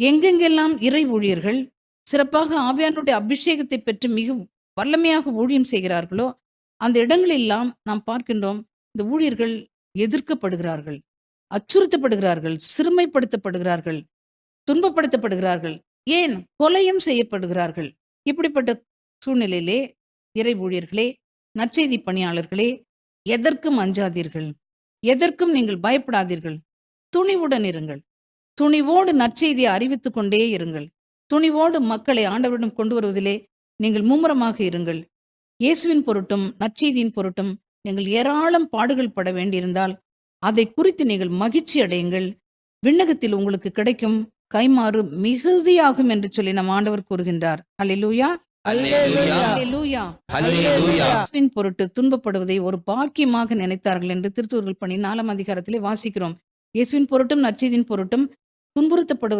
எங்கெங்கெல்லாம் இறை ஊழியர்கள் சிறப்பாக ஆவியானுடைய அபிஷேகத்தை பெற்று மிக வல்லமையாக ஊழியம் செய்கிறார்களோ அந்த இடங்களெல்லாம் நாம் பார்க்கின்றோம் இந்த ஊழியர்கள் எதிர்க்கப்படுகிறார்கள் அச்சுறுத்தப்படுகிறார்கள் சிறுமைப்படுத்தப்படுகிறார்கள் துன்பப்படுத்தப்படுகிறார்கள் ஏன் கொலையும் செய்யப்படுகிறார்கள். இப்படிப்பட்ட சூழ்நிலையிலே இறை ஊழியர்களே நற்செய்தி பணியாளர்களே எதற்கும் அஞ்சாதீர்கள் எதற்கும் நீங்கள் பயப்படாதீர்கள். துணிவுடன் இருங்கள். துணிவோடு நற்செய்தியை அறிவித்துக் கொண்டே இருங்கள். துணிவோடு மக்களை ஆண்டவரிடம் கொண்டு வருவதிலே நீங்கள் மும்முரமாக இருங்கள். இயேசுவின் பொருட்டும் நற்செய்தியின் பொருட்டும் நீங்கள் ஏராளம் பாடுகள் பட வேண்டியிருந்தால் அதை குறித்து நீங்கள் மகிழ்ச்சி அடையுங்கள். விண்ணகத்தில் உங்களுக்கு கிடைக்கும் கைமாறு மிகுதியாகும் என்று சொல்லி நம் ஆண்டவர் கூறுகின்றார். அல்லேலூயா. இயேசுவின் பொருட்டு துன்பப்படுவதை ஒரு பாக்கியமாக நினைத்தார்கள் என்று திருத்தூர்கள் பணி நாலாம் அதிகாரத்திலே வாசிக்கிறோம். இயேசுவின் பொருட்டும் நற்செய்தியின் பொருட்டும் துன்புறுத்தப்படுவது